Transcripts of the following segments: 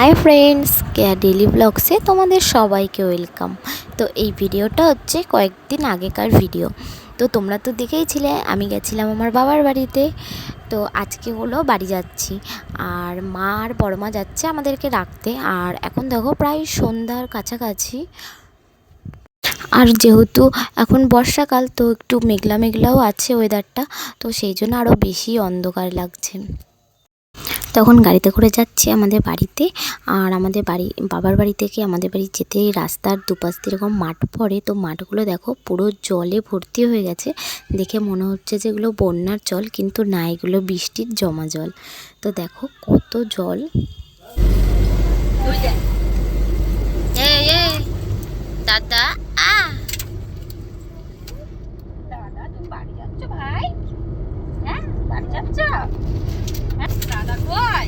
High friends Keya daily ব্লগসে তোমাদের সবাইকে ওয়েলকাম তো এই ভিডিওটা হচ্ছে কয়েকদিন আগেকার ভিডিও তো তোমরা তো দেখেইছিলে, আমি গেছিলাম আমার বাবার বাড়িতে। তো আজকে হলো বাড়ি যাচ্ছি। আর মা আর বড় মা যাচ্ছে আমাদেরকে রাখতে আর এখন দেখো প্রায় সন্ধ্যার কাছাকাছি। আর যেহেতু এখন বর্ষাকাল, তো একটু মেঘলা মেঘলাও আছে ওয়েদারটা তো সেই জন্য আরও বেশি অন্ধকার লাগছে। তখন গাড়িতে করে যাচ্ছি আমাদের বাড়িতে। আর আমাদের বাড়ি, বাবার বাড়ি থেকে আমাদের বাড়ি যেতে রাস্তার দুপাশ দিয়ে এরকম মাঠ পড়ে, তো মাঠগুলো দেখো পুরো জলে ভর্তি হয়ে গেছে। দেখে মনে হচ্ছে যে এগুলো বন্যার জল, কিন্তু না, এগুলো বৃষ্টির জমা জল। তো দেখো কত জল। দাদা তুমি বাড়ি যাচ্ছ ভাই হ্যাঁ বাড়ি যাচ্ছ হ্যাঁ দাদা কই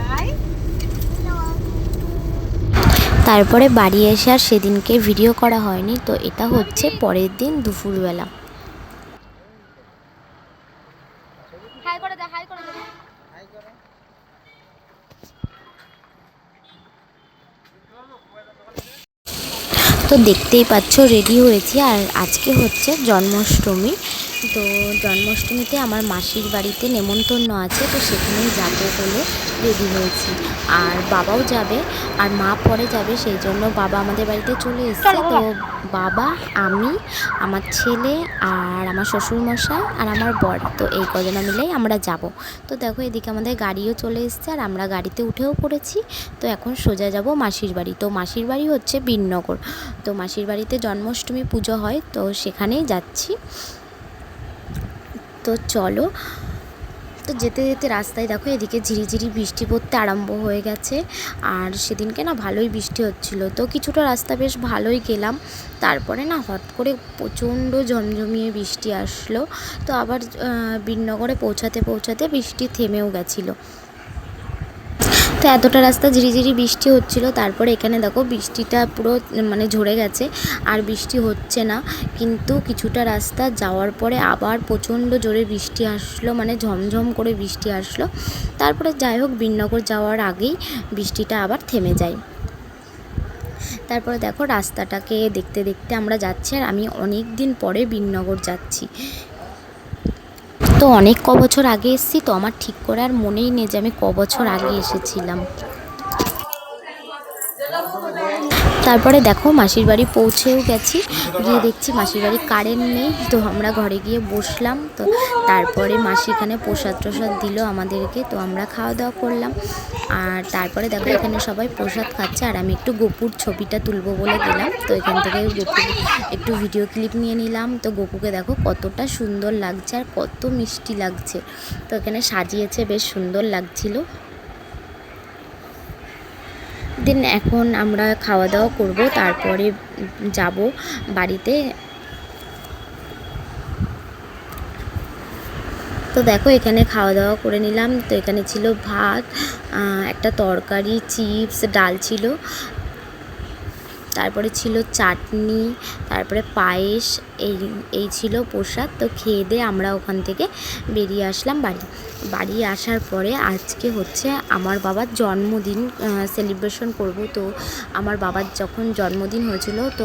ভাই তারপরে বাড়ি এসে আর সেদিনকে ভিডিও করা হয়নি তো এটা হচ্ছে পরের দিন দুপুরবেলা। তো দেখতেই পাচ্ছ রেডি হয়েছি। আর আজকে হচ্ছে জন্মাষ্টমী। তো জন্মাষ্টমীতে আমার মাসির বাড়িতে নেমন্তন্ন আছে তো সেখানেই যাব বলে রেডি হয়েছি। আর বাবাও যাবে আর মা পরে যাবে সেই জন্য বাবা আমাদের বাড়িতে চলে এসেছে। তো বাবা আমি আমার ছেলে আর আমার শ্বশুরমশাই আর আমার বর তো এই কজনা মিলেই আমরা যাব। তো দেখো এদিকে আমাদের গাড়িও চলে এসছে আর আমরা গাড়িতে উঠেও পড়েছি। তো এখন সোজা যাব মাসির বাড়ি। তো মাসির বাড়ি হচ্ছে বীরনগর তো মাসির বাড়িতে জন্মাষ্টমী পুজো হয় তো সেখানেই যাচ্ছি। তো চলো। তো যেতে যেতে রাস্তায় দেখো এদিকে ঝিরিঝিরি বৃষ্টি পড়তে আরম্ভ হয়ে গেছে। আর সেদিনকে না ভালোই বৃষ্টি হচ্ছিল। তো কিছুটা রাস্তা বেশ ভালোই গেলাম। তারপরে না হট করে প্রচণ্ড ঝমঝমিয়ে বৃষ্টি আসলো। তো আবার বীরনগরে পৌঁছাতে পৌঁছাতে বৃষ্টি থেমেও গেছিল। তো এতটা রাস্তা ঝিরিঝিরি বৃষ্টি হচ্ছিল, তারপরে এখানে দেখো বৃষ্টিটা পুরো মানে ঝরে গেছে, আর বৃষ্টি হচ্ছে না। কিন্তু কিছুটা রাস্তা যাওয়ার পরে আবার প্রচণ্ড জোরে বৃষ্টি আসলো মানে ঝমঝম করে বৃষ্টি আসলো। তারপরে যাই হোক বীরনগর যাওয়ার আগেই বৃষ্টিটা আবার থেমে যায়। তারপরে দেখো রাস্তাটাকে দেখতে দেখতে আমরা যাচ্ছি, আর আমি অনেক দিন পরে বীরনগর যাচ্ছি। তো অনেক ক বছর আগে এসেছি, তো আমার ঠিক করে আর মনেই নেই যে আমি ক বছর আগে এসেছিলাম। তারপরে দেখো মাসির বাড়ি পৌঁছেও গেছি। গিয়ে দেখছি মাসির বাড়ি কারেন্ট নেই। তো আমরা ঘরে গিয়ে বসলাম। তো তারপরে মাসি এখানে প্রসাদ টসাদ দিল আমাদেরকে। তো আমরা খাওয়া দাওয়া করলাম। আর তারপরে দেখো এখানে সবাই প্রসাদ খাচ্ছে। আর আমি একটু গোপুর ছবিটা তুলবো বলে গেলাম। তো এখান থেকে গোপুর একটু ভিডিও ক্লিপ নিয়ে নিলাম। তো গোপুকে দেখো কতটা সুন্দর লাগছে আর কত মিষ্টি লাগছে। তো এখানে সাজিয়েছে, বেশ সুন্দর লাগছিল। দেন এখন আমরা খাওয়া দাওয়া করব, তারপরে যাব বাড়িতে। তো দেখো, এখানে খাওয়া দাওয়া করে নিলাম। তো এখানে ছিল ভাত একটা তরকারি, চিপস, ডাল ছিল। তারপরে ছিল চাটনি, তারপরে পায়েস, এই এই ছিল প্রসাদ। তো খেয়ে দিয়ে আমরা ওখান থেকে বেরিয়ে আসলাম বাড়ি। বাড়ি আসার পরে আজকে হচ্ছে আমার বাবার জন্মদিন সেলিব্রেশন করব। তো আমার বাবার যখন জন্মদিন হয়েছিল, তো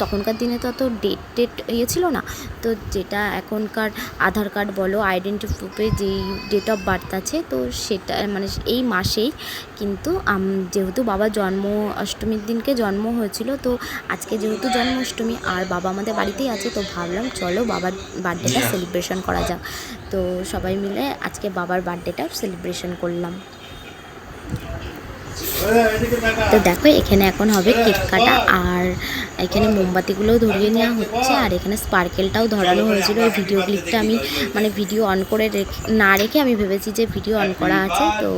তখনকার দিনে তো অত ডেট টেট ইয়ে ছিল না। তো যেটা এখনকার আধার কার্ড বলো আইডেন্টি প্রুফে যেই ডেট অফ বার্থ আছে, তো সেটা মানে এই মাসেই কিন্তু যেহেতু বাবা জন্ম অষ্টমীর দিনকে জন্ম হয়েছিল তো আজকে যেহেতু জন্মাষ্টমী আর বাবা আমাদের বাড়িতেই আছে তো ভাবলাম চলো বাবার বার্থডেটা সেলিব্রেশন করা যাক। তো সবাই মিলে আজকে বাবার বার্থডেটা সেলিব্রেশন করলাম। তো দেখো এখানে এখন হবে কেক কাটা আর এখানে মোমবাতিগুলোও ধরিয়ে নেওয়া হচ্ছে আর এখানে স্পার্কেলটাও ধরানো হয়েছিল। ওই ভিডিও ক্লিপটা আমি মানে ভিডিও অন করে রেখে না রেখে আমি ভেবেছি যে ভিডিও অন করা আছে তো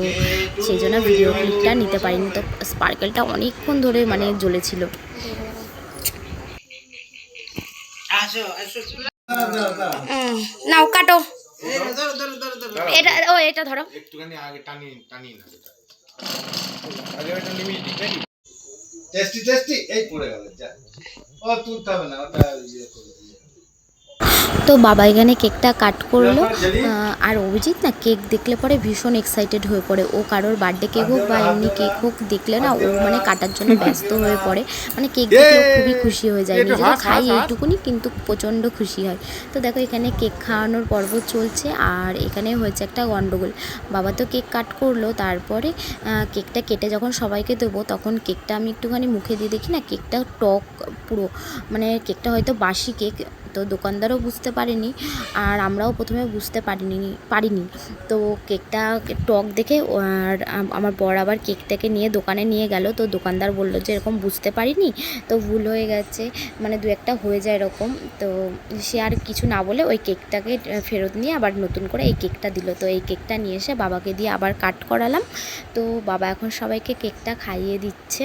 সেই জন্য ভিডিও ক্লিপটা নিতে পারিনি। তো স্পার্কেলটা অনেকক্ষণ ধরে মানে জ্বলেছিল। নাও কাটো। এটা ও এটা ধরো। একটুখানি আগে টানিয়ে টানিয়ে না। টেস্টি টেস্টি এই পড়ে গেল যা ও তুলতে হবে না ওটা ইয়ে করে। তো বাবা এখানে কেকটা কাট করল। আর অভিজিৎ না কেক দেখলে পরে ভীষণ এক্সাইটেড হয়ে পড়ে। ও কারোর বার্থডে কেক হোক বা এমনি কেক হোক দেখলে না ও মানে কাটার জন্য ব্যস্ত হয়ে পড়ে। মানে কেক দেখলে খুবই খুশি হয়ে যায়। নিজেরা খাই এইটুকুনি কিন্তু প্রচণ্ড খুশি হয়। তো দেখো এখানে কেক খাওয়ানোর পর্ব চলছে আর এখানে হয়েছে একটা গন্ডগোল। বাবা তো কেক কাট করল, তারপরে কেকটা কেটে যখন সবাইকে দেবো তখন কেকটা আমি একটুখানি মুখে দিয়ে দেখি না, কেকটা টক পুরো। মানে কেকটা হয়তো বাসি কেক তো দোকানদারও বুঝতে পারেনি আর আমরাও প্রথমে বুঝতে পারিনি পারিনি। তো কেকটা, টক দেখে আর আমার বর আবার কেকটাকে নিয়ে দোকানে নিয়ে গেল। তো দোকানদার বলল যে এরকম বুঝতে পারিনি, তো ভুল হয়ে গেছে মানে দু একটা হয়ে যায় এরকম। তো সে আর কিছু না বলে ওই কেকটাকে ফেরত নিয়ে আবার নতুন করে এই কেকটা দিল। তো এই কেকটা নিয়ে এসে বাবাকে দিয়ে আবার কাট করালাম। তো বাবা এখন সবাইকে কেকটা খাইয়ে দিচ্ছে।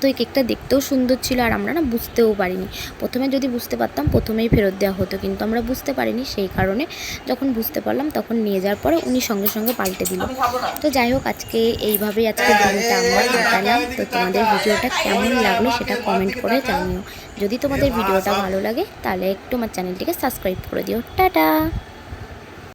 তো এই কেকটা দেখতেও সুন্দর ছিল আর আমরা না বুঝতেও পারিনি। প্রথমে যদি বুঝতে পারতাম প্রথমেই ফেরত দেওয়া হতো। কিন্তু আমরা বুঝতে পারিনি সেই কারণে যখন বুঝতে পারলাম তখন নিয়ে যাওয়ার পরে উনি সঙ্গে সঙ্গে পাল্টে দিল। তো যাই হোক আজকে এইভাবেই আজকে দিনটা আমরা কাটালাম। তো তোমাদের ভিডিওটা কেমন লাগল সেটা কমেন্ট করে জানিও। যদি তোমাদের ভিডিওটা ভালো লাগে তাহলে একটু আমার চ্যানেলটিকে সাবস্ক্রাইব করে দিও। টাটা!